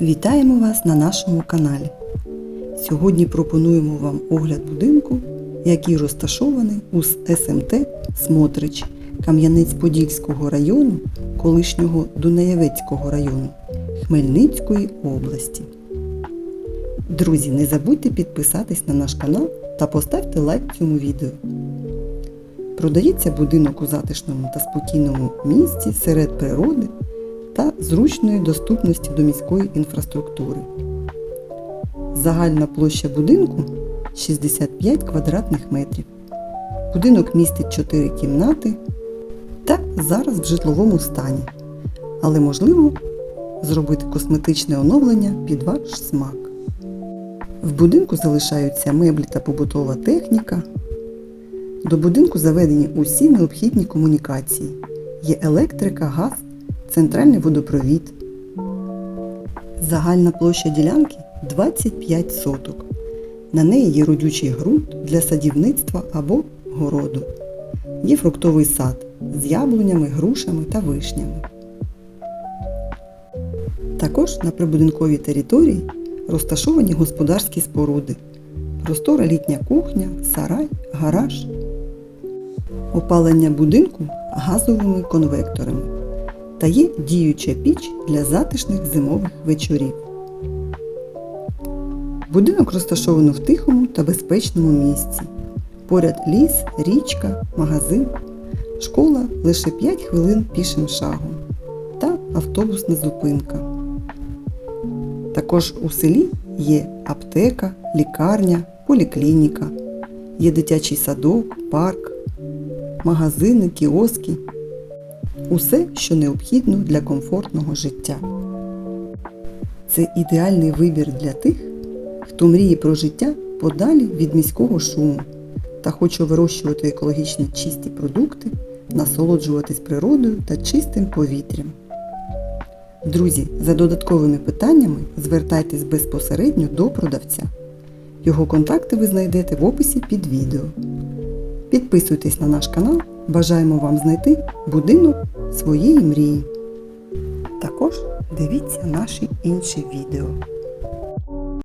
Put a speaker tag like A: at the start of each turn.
A: Вітаємо вас на нашому каналі. Сьогодні пропонуємо вам огляд будинку, який розташований у СМТ Смотрич Кам'янець-Подільського району, колишнього Дунаєвецького району Хмельницької області. Друзі, не забудьте підписатись на наш канал та поставте лайк цьому відео. Продається будинок у затишному та спокійному місці серед природи та зручної доступності до міської інфраструктури. Загальна площа будинку 65 квадратних метрів. Будинок містить 4 кімнати та зараз в житловому стані. Але можливо зробити косметичне оновлення під ваш смак. В будинку залишаються меблі та побутова техніка. До будинку заведені усі необхідні комунікації. Є електрика, газ, центральний водопровід. Загальна площа ділянки 25 соток. На неї є родючий ґрунт для садівництва або городу. Є фруктовий сад з яблунями, грушами та вишнями. Також на прибудинковій території розташовані господарські споруди, простора літня кухня, сарай, гараж, опалення будинку газовими конвекторами та є діюча піч для затишних зимових вечорів. Будинок розташовано в тихому та безпечному місці. Поряд ліс, річка, магазин, школа лише 5 хвилин пішим шагом та автобусна зупинка. Також у селі є аптека, лікарня, поліклініка, є дитячий садок, парк, магазини, кіоски. Усе, що необхідно для комфортного життя. Це ідеальний вибір для тих, хто мріє про життя подалі від міського шуму та хоче вирощувати екологічні чисті продукти, насолоджуватись природою та чистим повітрям. Друзі, за додатковими питаннями звертайтесь безпосередньо до продавця. Його контакти ви знайдете в описі під відео. Підписуйтесь на наш канал, бажаємо вам знайти будинок своєї мрії. Також дивіться наші інші відео.